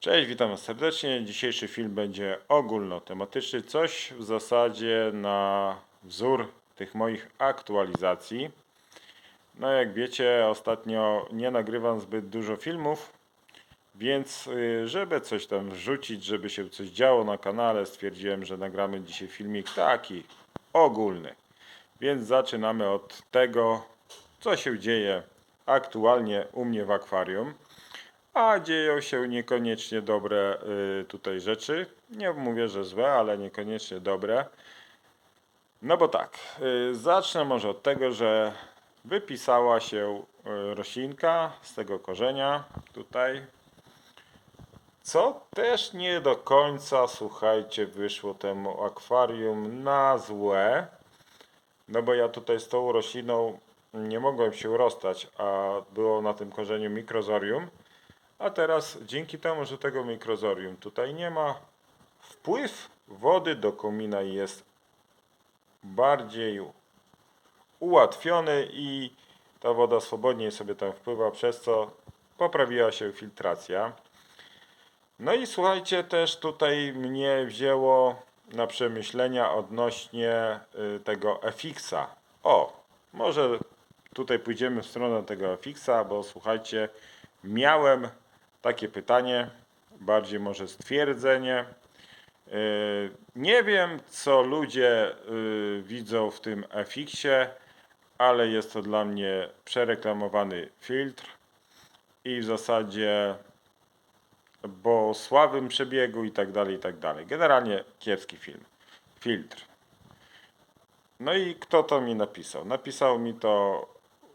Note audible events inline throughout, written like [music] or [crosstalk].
Cześć, witam serdecznie. Dzisiejszy film będzie ogólnotematyczny, coś w zasadzie na wzór tych moich aktualizacji. No jak wiecie, ostatnio nie nagrywam zbyt dużo filmów, więc y, żeby coś tam wrzucić, żeby się coś działo na kanale, stwierdziłem, że nagramy dzisiaj filmik taki ogólny. Więc zaczynamy od tego, co się dzieje aktualnie u mnie w akwarium. A dzieją się niekoniecznie dobre y, tutaj rzeczy. Nie mówię, że złe, ale niekoniecznie dobre. No bo tak, y, zacznę może od tego, że wypisała się y, roślinka z tego korzenia tutaj. Co też nie do końca, słuchajcie, wyszło temu akwarium na złe. No bo ja tutaj z tą rośliną nie mogłem się rozstać, a było na tym korzeniu mikrozorium. A teraz dzięki temu, że tego mikrozorium tutaj nie ma, wpływ wody do komina jest bardziej ułatwiony i ta woda swobodniej sobie tam wpływa, przez co poprawiła się filtracja. No i słuchajcie, też tutaj mnie wzięło na przemyślenia odnośnie y, tego FX-a. O, może tutaj pójdziemy w stronę tego FX-a, bo słuchajcie, miałem takie pytanie, bardziej może stwierdzenie. Y, Nie wiem, co ludzie y, widzą w tym FX-ie, ale jest to dla mnie przereklamowany filtr i w zasadzie bo słabym przebiegu i tak dalej, i tak dalej. Generalnie kiepski film. Filtr. No i kto to mi napisał? Napisał mi to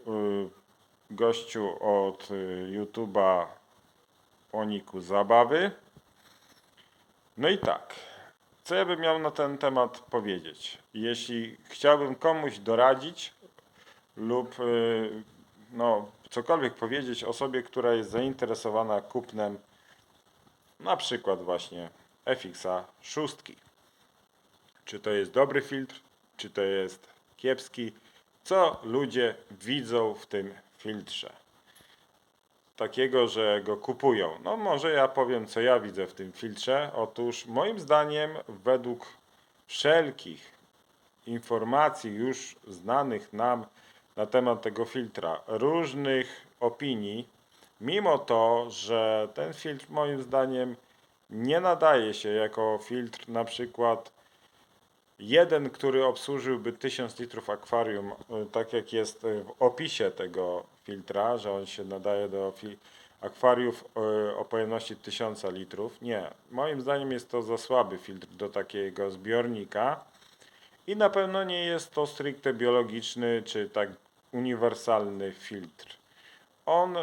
y, gościu od YouTube'a Oniku Zabawy. No i tak. Co ja bym miał na ten temat powiedzieć? Jeśli chciałbym komuś doradzić lub y, no, cokolwiek powiedzieć osobie, która jest zainteresowana kupnem na przykład właśnie FX-a szóstki. Czy to jest dobry filtr, czy to jest kiepski? Co ludzie widzą w tym filtrze? Takiego, że go kupują. No może ja powiem, co ja widzę w tym filtrze. Otóż moim zdaniem, według wszelkich informacji już znanych nam na temat tego filtra, różnych opinii, mimo to, że ten filtr moim zdaniem nie nadaje się jako filtr na przykład jeden, który obsłużyłby 1000 litrów akwarium, y, tak jak jest y, w opisie tego filtra, że on się nadaje do akwariów y, o pojemności 1000 litrów. Nie, moim zdaniem jest to za słaby filtr do takiego zbiornika i na pewno nie jest to stricte biologiczny czy tak uniwersalny filtr. On,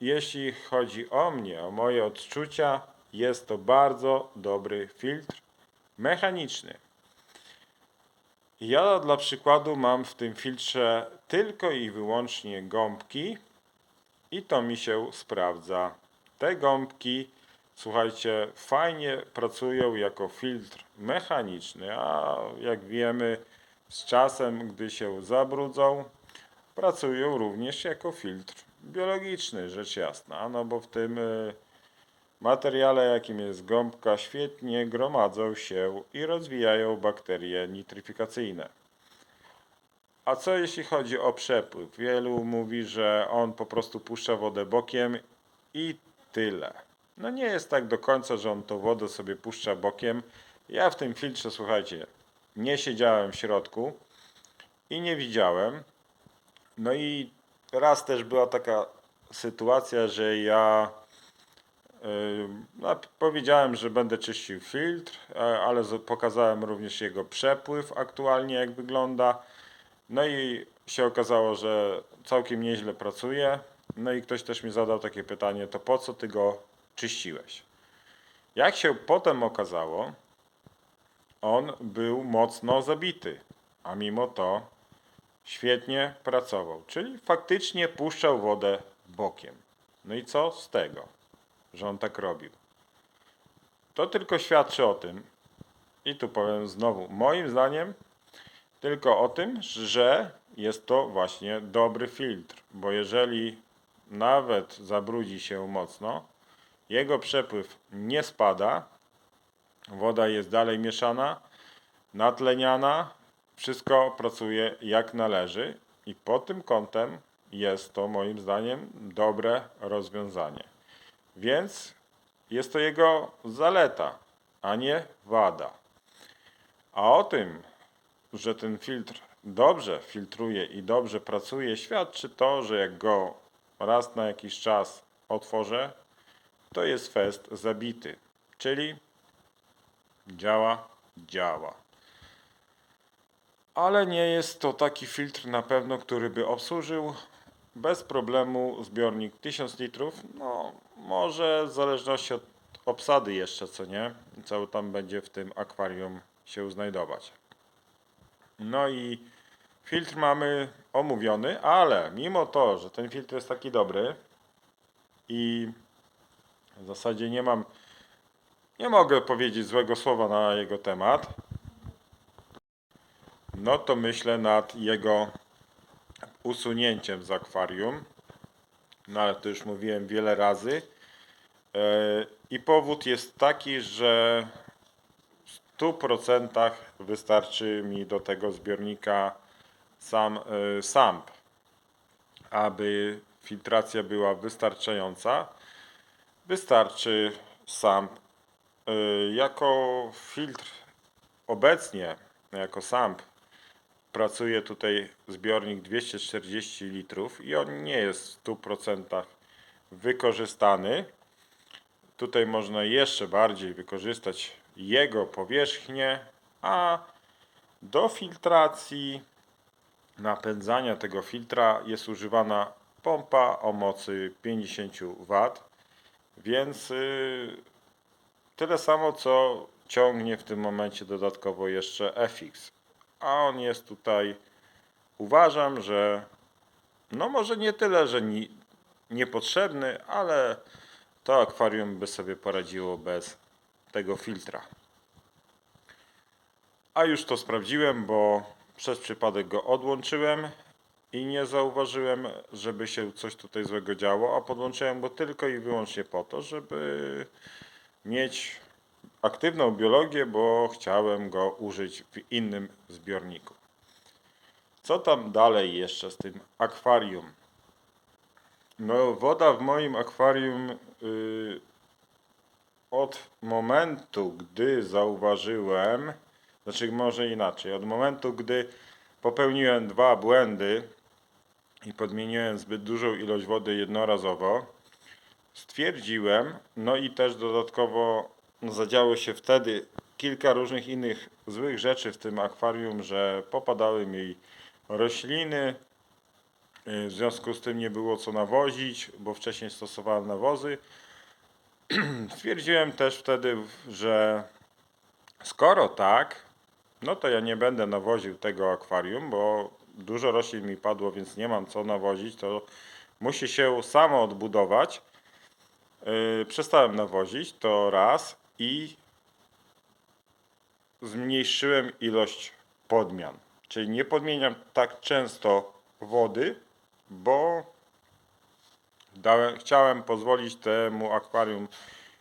jeśli chodzi o mnie, o moje odczucia, jest to bardzo dobry filtr mechaniczny. Ja dla przykładu mam w tym filtrze tylko i wyłącznie gąbki i to mi się sprawdza. Te gąbki, słuchajcie, fajnie pracują jako filtr mechaniczny, a jak wiemy, z czasem, gdy się zabrudzą, pracują również jako filtr biologiczny, rzecz jasna, no bo w tym y, materiale, jakim jest gąbka, świetnie gromadzą się i rozwijają bakterie nitryfikacyjne. A co jeśli chodzi o przepływ? Wielu mówi, że on po prostu puszcza wodę bokiem i tyle. No nie jest tak do końca, że on tą wodę sobie puszcza bokiem. Ja w tym filtrze, słuchajcie, nie siedziałem w środku i nie widziałem. No i raz też była taka sytuacja, że ja no, powiedziałem, że będę czyścił filtr, e, ale pokazałem również jego przepływ aktualnie, jak wygląda. No i się okazało, że całkiem nieźle pracuje. No i ktoś też mi zadał takie pytanie, to po co ty go czyściłeś? Jak się potem okazało, on był mocno zabity, a mimo to świetnie pracował, czyli faktycznie puszczał wodę bokiem. No i co z tego, że on tak robił? To tylko świadczy o tym, i tu powiem znowu, moim zdaniem, tylko o tym, że jest to właśnie dobry filtr, bo jeżeli nawet zabrudzi się mocno, jego przepływ nie spada, woda jest dalej mieszana, natleniana, wszystko pracuje jak należy i pod tym kątem jest to moim zdaniem dobre rozwiązanie. Więc jest to jego zaleta, a nie wada. A o tym, że ten filtr dobrze filtruje i dobrze pracuje, świadczy to, że jak go raz na jakiś czas otworzę, to jest fest zabity. Czyli działa, działa. Ale nie jest to taki filtr na pewno, który by obsłużył bez problemu zbiornik 1000 litrów. No, może w zależności od obsady jeszcze, co nie, co tam będzie w tym akwarium się znajdować. No i filtr mamy omówiony, ale mimo to, że ten filtr jest taki dobry i w zasadzie nie mam, nie mogę powiedzieć złego słowa na jego temat, no to myślę nad jego usunięciem z akwarium. No ale to już mówiłem wiele razy. E, I powód jest taki, że w 100% wystarczy mi do tego zbiornika sam e, SAMP, aby filtracja była wystarczająca. Wystarczy SAMP. E, Jako filtr obecnie, jako SAMP, pracuje tutaj zbiornik 240 litrów i on nie jest w 100% wykorzystany. Tutaj można jeszcze bardziej wykorzystać jego powierzchnię, a do filtracji, napędzania tego filtra jest używana pompa o mocy 50 W, więc y, tyle samo co ciągnie w tym momencie dodatkowo jeszcze FX. A on jest tutaj, uważam, że no może nie tyle, że ni, niepotrzebny, ale to akwarium by sobie poradziło bez tego filtra. A już to sprawdziłem, bo przez przypadek go odłączyłem i nie zauważyłem, żeby się coś tutaj złego działo, a podłączyłem go tylko i wyłącznie po to, żeby mieć aktywną biologię, bo chciałem go użyć w innym zbiorniku. Co tam dalej jeszcze z tym akwarium? No, woda w moim akwarium y, od momentu, gdy zauważyłem, znaczy może inaczej, od momentu, gdy popełniłem dwa błędy i podmieniłem zbyt dużą ilość wody jednorazowo, stwierdziłem, no i też dodatkowo zadziało się wtedy kilka różnych innych złych rzeczy w tym akwarium, że popadały mi rośliny, y, w związku z tym nie było co nawozić, bo wcześniej stosowałem nawozy. [clears throat] Stwierdziłem też wtedy, że skoro tak, no to ja nie będę nawoził tego akwarium, bo dużo roślin mi padło, więc nie mam co nawozić, to musi się samo odbudować. Yy, przestałem nawozić, to raz i zmniejszyłem ilość podmian. Czyli nie podmieniam tak często wody, bo dałem, chciałem pozwolić temu akwarium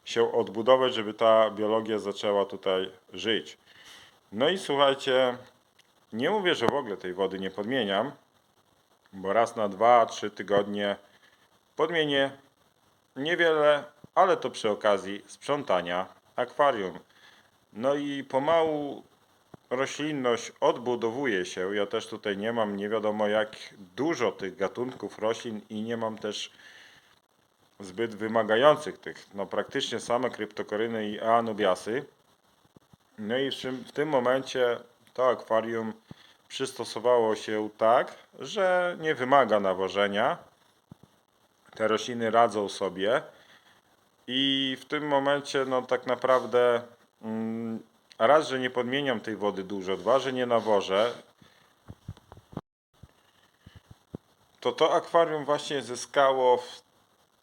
się odbudować, żeby ta biologia zaczęła tutaj żyć. No i słuchajcie, nie mówię, że w ogóle tej wody nie podmieniam, bo raz na 2-3 tygodnie podmienię niewiele, ale to przy okazji sprzątania akwarium. No i pomału roślinność odbudowuje się. Ja też tutaj nie mam nie wiadomo jak dużo tych gatunków roślin i nie mam też zbyt wymagających tych. No praktycznie same kryptokoryny i anubiasy. No i w w tym momencie to akwarium przystosowało się tak, że nie wymaga nawożenia. Te rośliny radzą sobie. I w tym momencie, no tak naprawdę, mm, raz, że nie podmieniam tej wody dużo, dwa, że nie nawożę, to to akwarium właśnie zyskało w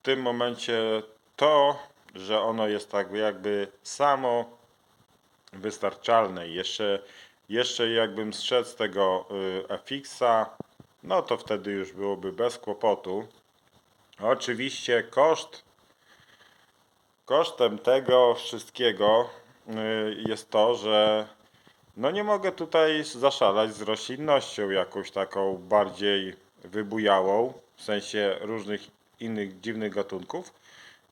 tym momencie to, że ono jest tak jakby samo wystarczalne. Jeszcze, jeszcze jakbym z tego y, FX-a, no to wtedy już byłoby bez kłopotu. Oczywiście koszt kosztem tego wszystkiego y, jest to, że no nie mogę tutaj zaszalać z roślinnością jakąś taką bardziej wybujałą, w sensie różnych innych dziwnych gatunków,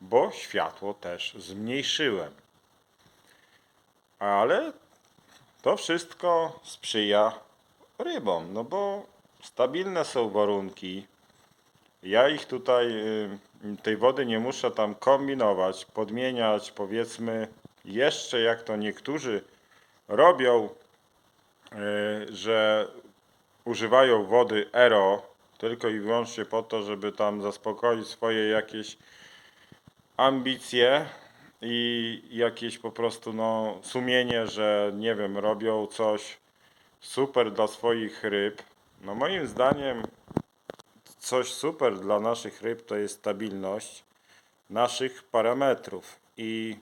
bo światło też zmniejszyłem. Ale to wszystko sprzyja rybom, no bo stabilne są warunki. Ja ich tutaj, y, tej wody nie muszę tam kombinować, podmieniać, powiedzmy, jeszcze jak to niektórzy robią, y, że używają wody ERO tylko i wyłącznie po to, żeby tam zaspokoić swoje jakieś ambicje i jakieś po prostu no, sumienie, że nie wiem, robią coś super dla swoich ryb. No moim zdaniem coś super dla naszych ryb to jest stabilność naszych parametrów. I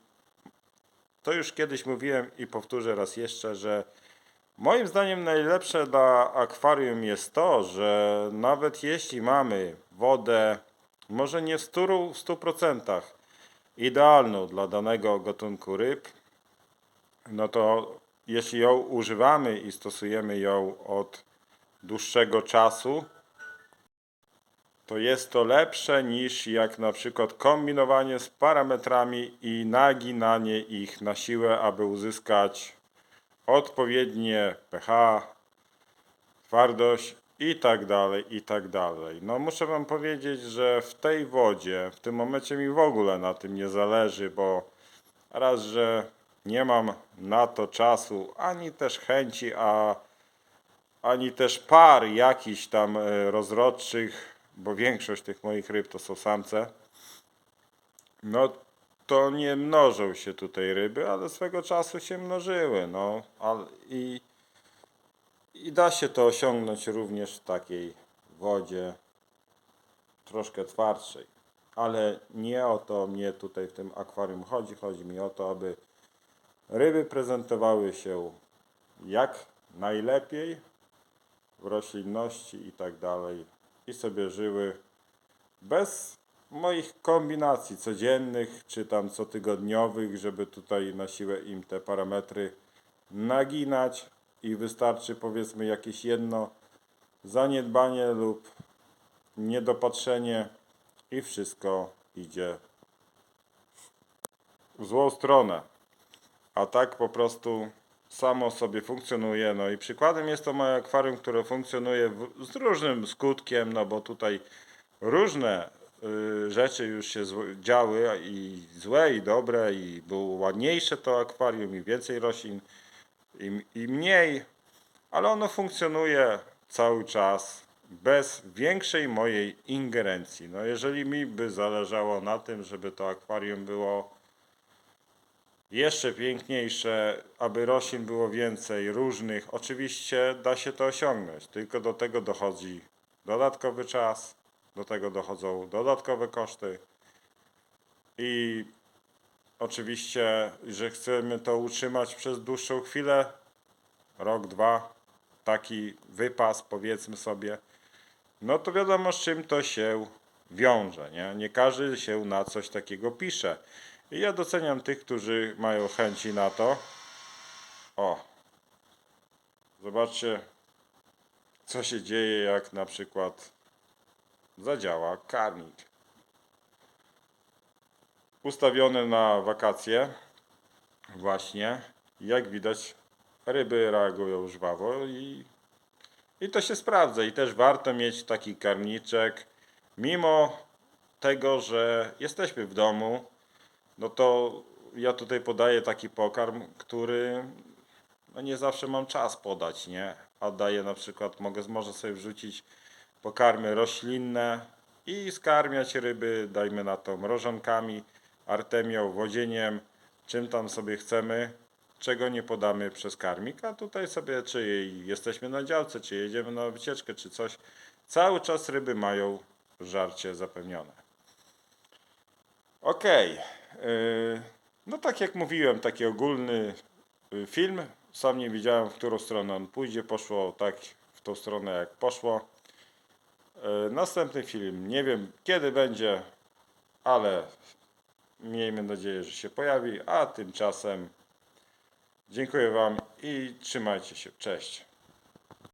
to już kiedyś mówiłem i powtórzę raz jeszcze, że moim zdaniem najlepsze dla akwarium jest to, że nawet jeśli mamy wodę, może nie w 100%, w 100% idealną dla danego gatunku ryb, no to jeśli ją używamy i stosujemy ją od dłuższego czasu, to jest to lepsze niż jak na przykład kombinowanie z parametrami i naginanie ich na siłę, aby uzyskać odpowiednie pH, twardość i tak dalej, i tak dalej. No muszę wam powiedzieć, że w tej wodzie, w tym momencie mi w ogóle na tym nie zależy, bo raz, że nie mam na to czasu, ani też chęci, a ani też par jakichś tam e, rozrodczych, bo większość tych moich ryb to są samce, no to nie mnożą się tutaj ryby, ale swego czasu się mnożyły, no ale i, i da się to osiągnąć również w takiej wodzie troszkę twardszej. Ale nie o to mnie tutaj w tym akwarium chodzi. Chodzi mi o to, aby ryby prezentowały się jak najlepiej w roślinności i tak dalej i sobie żyły bez moich kombinacji codziennych czy tam cotygodniowych, żeby tutaj na siłę im te parametry naginać i wystarczy powiedzmy jakieś jedno zaniedbanie lub niedopatrzenie i wszystko idzie w złą stronę. A tak po prostu samo sobie funkcjonuje. No i przykładem jest to moje akwarium, które funkcjonuje w, z różnym skutkiem, no bo tutaj różne y, rzeczy już się działy i złe i dobre i było ładniejsze to akwarium i więcej roślin i, i mniej, ale ono funkcjonuje cały czas bez większej mojej ingerencji. No jeżeli mi by zależało na tym, żeby to akwarium było jeszcze piękniejsze, aby roślin było więcej, różnych. Oczywiście da się to osiągnąć, tylko do tego dochodzi dodatkowy czas, do tego dochodzą dodatkowe koszty i oczywiście, że chcemy to utrzymać przez dłuższą chwilę, rok, dwa, taki wypas powiedzmy sobie, no to wiadomo z czym to się wiąże, nie? Nie każdy się na coś takiego pisze. I ja doceniam tych, którzy mają chęci na to. O. Zobaczcie, co się dzieje, jak na przykład zadziała karnik. Ustawiony na wakacje, właśnie, jak widać, ryby reagują żwawo i, i to się sprawdza. I też warto mieć taki karniczek, mimo tego, że jesteśmy w domu, no to ja tutaj podaję taki pokarm, który no nie zawsze mam czas podać, nie? A daję na przykład, mogę, może sobie wrzucić pokarmy roślinne i skarmiać ryby, dajmy na to mrożonkami, artemią, wodzieniem, czym tam sobie chcemy, czego nie podamy przez karmik, a tutaj sobie, czy jesteśmy na działce, czy jedziemy na wycieczkę, czy coś, cały czas ryby mają żarcie zapewnione. Okej. Yy, No tak jak mówiłem, taki ogólny y, film. Sam nie wiedziałem, w którą stronę on pójdzie. Poszło tak w tą stronę, jak poszło. Yy, Następny film, nie wiem kiedy będzie, ale miejmy nadzieję, że się pojawi, a tymczasem dziękuję Wam i trzymajcie się. Cześć.